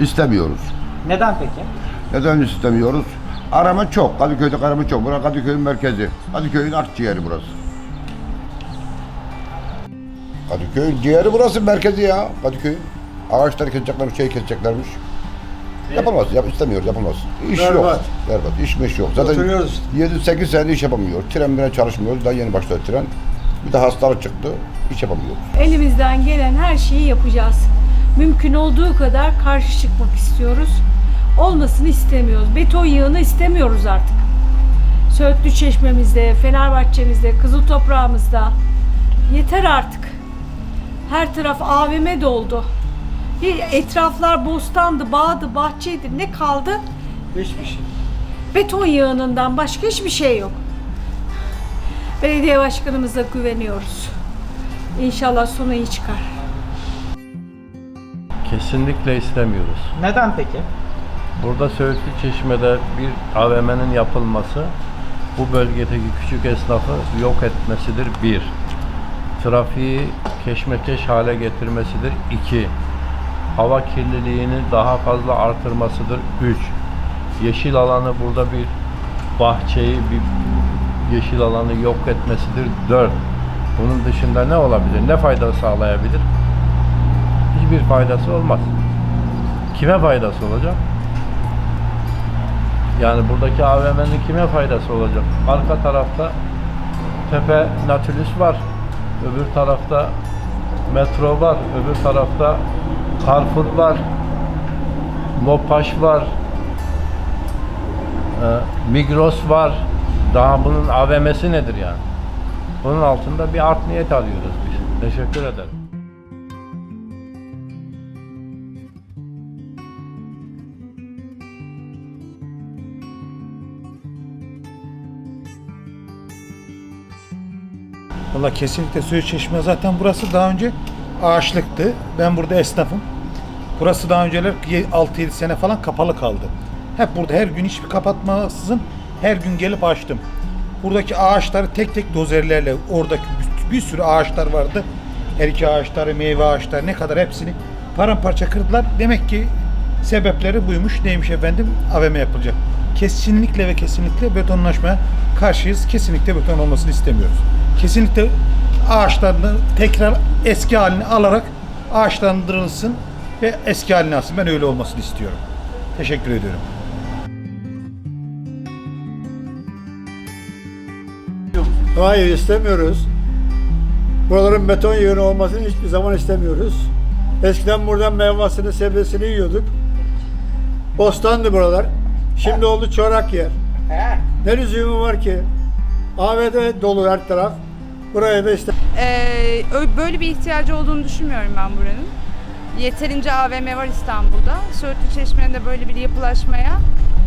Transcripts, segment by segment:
İstemiyoruz. Neden peki? Neden istemiyoruz? Arama çok. Kadıköy'de arama çok. Burası Kadıköy'ün merkezi. Kadıköy'ün akciğeri burası. Kadıköy'ün ciğeri burası merkezi ya. Kadıköy. Ağaçları keseceklermiş, şey keseceklermiş. Yapılmaz, yap, istemiyoruz, yapılmaz. İş yok. Berbat. Berbat. İş meş yok. Zaten Oturuyoruz. 7-8 sene iş yapamıyor. Tren bile çalışmıyoruz. Daha yeni başladı tren. Bir de hastalık çıktı. İş yapamıyoruz. Elimizden gelen her şeyi yapacağız. Mümkün olduğu kadar karşı çıkmak istiyoruz. Olmasını istemiyoruz. Beton yığını istemiyoruz artık. Söğütlü Çeşme'mizde, Fenerbahçe'mizde, Kızıl Toprağımızda. Yeter artık. Her taraf AVM doldu. Etraflar bostandı, bağdı, bahçeydi. Ne kaldı? Hiçbir şey. Beton yığınından başka hiçbir şey yok. Belediye başkanımıza güveniyoruz. İnşallah sonu iyi çıkar. Kesinlikle istemiyoruz. Neden peki? Burada Söğütlü Çeşme'de bir AVM'nin yapılması bu bölgedeki küçük esnafı yok etmesidir bir. Trafiği keşmekeş hale getirmesidir iki. Hava kirliliğini daha fazla artırmasıdır üç. Yeşil alanı burada bir bahçeyi bir yeşil alanı yok etmesidir dört. Bunun dışında ne olabilir? Ne fayda sağlayabilir? Hiçbir faydası olmaz. Kime faydası olacak? Yani buradaki AVM'nin kime faydası olacak? Arka tarafta Tepe Nautilus var. Öbür tarafta metro var. Öbür tarafta Carrefour var. Mopaş var. Ee, Migros var. Daha bunun AVM'si nedir yani? Bunun altında bir art niyet arıyoruz biz. Teşekkür ederim. Valla kesinlikle Söğüt Çeşme zaten burası daha önce ağaçlıktı. Ben burada esnafım. Burası daha önceler 6-7 sene falan kapalı kaldı. Hep burada her gün hiçbir kapatmaksızın her gün gelip açtım. Buradaki ağaçları tek tek dozerlerle oradaki bir, sürü ağaçlar vardı. Erik ağaçları, meyve ağaçları ne kadar hepsini paramparça kırdılar. Demek ki sebepleri buymuş. Neymiş efendim? AVM yapılacak. Kesinlikle ve kesinlikle betonlaşmaya karşıyız. Kesinlikle beton olmasını istemiyoruz. Kesinlikle ağaçlarını tekrar eski halini alarak ağaçlandırılsın ve eski haline alsın. Ben öyle olmasını istiyorum. Teşekkür ediyorum. Hayır istemiyoruz. Buraların beton yığını olmasını hiçbir zaman istemiyoruz. Eskiden buradan meyvasını, sebzesini yiyorduk. Bostandı buralar. Şimdi oldu çorak yer. Ne lüzumu var ki? AVD dolu her taraf. Buraya da işte Ee, böyle bir ihtiyacı olduğunu düşünmüyorum ben buranın. Yeterince AVM var İstanbul'da. Söğütlü Çeşme'nin de böyle bir yapılaşmaya,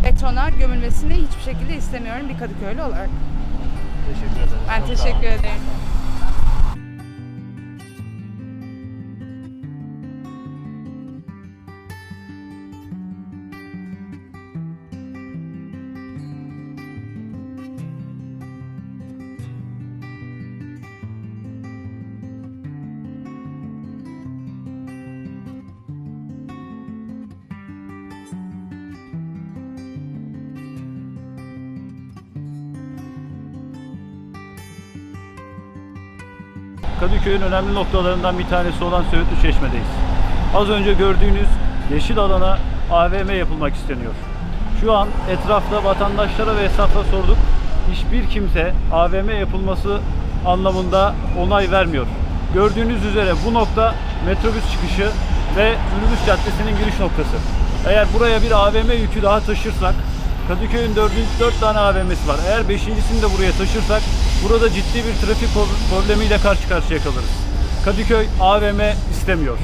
betona gömülmesini hiçbir şekilde istemiyorum bir Kadıköylü olarak. Teşekkür ederim. Ben teşekkür ederim. Kadıköy'ün önemli noktalarından bir tanesi olan Söğütlü Çeşme'deyiz. Az önce gördüğünüz yeşil alana AVM yapılmak isteniyor. Şu an etrafta vatandaşlara ve esnafa sorduk. Hiçbir kimse AVM yapılması anlamında onay vermiyor. Gördüğünüz üzere bu nokta metrobüs çıkışı ve Ürümüş Caddesi'nin giriş noktası. Eğer buraya bir AVM yükü daha taşırsak Kadıköy'ün 4, 4 tane AVM'si var. Eğer 5.sini de buraya taşırsak burada ciddi bir trafik pro- problemiyle karşı karşıya kalırız. Kadıköy AVM istemiyor.